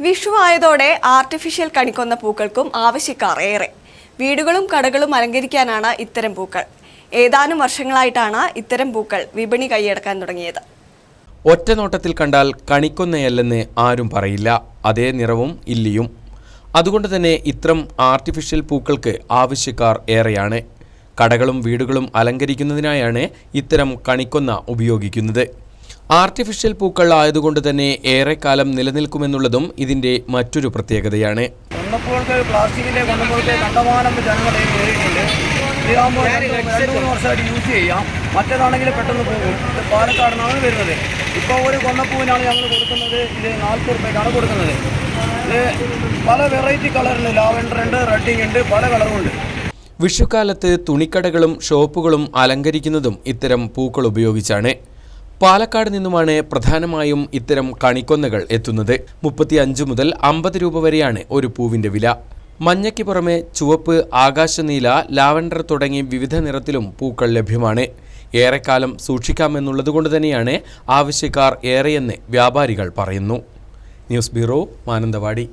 Vishu ആയതോടെ artificial കണിക്കൊന്ന പൂക്കൾക്കും ആവശ്യക്കാർ ഏറെ വീടുകളും കടകളും അലങ്കരിക്കാനാണ് ഇത്തരം പൂക്കൾ. ഏതാനും വർഷങ്ങളായിട്ടാണ് ഇത്തരം പൂക്കൾ വിപണി കൈയടക്കാൻ തുടങ്ങിയത്. ഒറ്റ നോട്ടത്തിൽ കണ്ടാൽ കണിക്കൊന്നയല്ലെന്ന് ആരും പറയില്ല. അതേ നിറവും ഇല്ലിയും. അതുകൊണ്ട് തന്നെ ഇത്തരം ആർട്ടിഫിഷ്യൽ പൂക്കൾക്ക് ആവശ്യക്കാർ ഏറെയാണ്. കടകളും വീടുകളും അലങ്കരിക്കുന്നതിനായാണ് ഇത്തരം കണിക്കൊന്ന ഉപയോഗിക്കുന്നത്. ആർട്ടിഫിഷ്യൽ പൂക്കൾ ആയതുകൊണ്ട് തന്നെ ഏറെക്കാലം നിലനിൽക്കുമെന്നുള്ളതും ഇതിന്റെ മറ്റൊരു പ്രത്യേകതയാണ്. പ്ലാസ്റ്റിക്കിന്റെ കൊന്നപ്പോൾക്ക് കണ്ടമാനം ജനങ്ങൾ ഇതാകുമ്പോൾ രണ്ട് മൂന്ന് വർഷമായിട്ട് യൂസ് ചെയ്യാം. മറ്റേതാണെങ്കിൽ പെട്ടെന്ന് പോകും. ഇത് പാലക്കാടിനാണ് വരുന്നത്. ഇപ്പോൾ ഒരു കൊന്നപ്പൂവിനാണ് ഞങ്ങൾ കൊടുക്കുന്നത്. ഇത് നാൽപ്പത് റുപ്യക്കാണ് കൊടുക്കുന്നത്. ഇത് പല വെറൈറ്റി കളറിന് ലാവൻഡർ ഉണ്ട് റെഡിങ് ഉണ്ട് പല കളറും ഉണ്ട്. വിഷുക്കാലത്ത് തുണിക്കടകളും ഷോപ്പുകളും അലങ്കരിക്കുന്നതും ഇത്തരം പൂക്കൾ ഉപയോഗിച്ചാണ്. പാലക്കാട് നിന്നുമാണ് പ്രധാനമായും ഇത്തരം കണിക്കൊന്നകൾ എത്തുന്നത്. മുപ്പത്തി അഞ്ച് മുതൽ അമ്പത് രൂപ വരെയാണ് ഒരു പൂവിന്റെ വില. മഞ്ഞയ്ക്ക് പുറമെ ചുവപ്പ് ആകാശനീല ലാവൻഡർ തുടങ്ങി വിവിധ നിറത്തിലും പൂക്കൾ ലഭ്യമാണ്. ഏറെക്കാലം സൂക്ഷിക്കാമെന്നുള്ളതുകൊണ്ട് തന്നെയാണ് ആവശ്യക്കാർ ഏറെയെന്ന് വ്യാപാരികൾ പറയുന്നു. News bureau Mananthavady.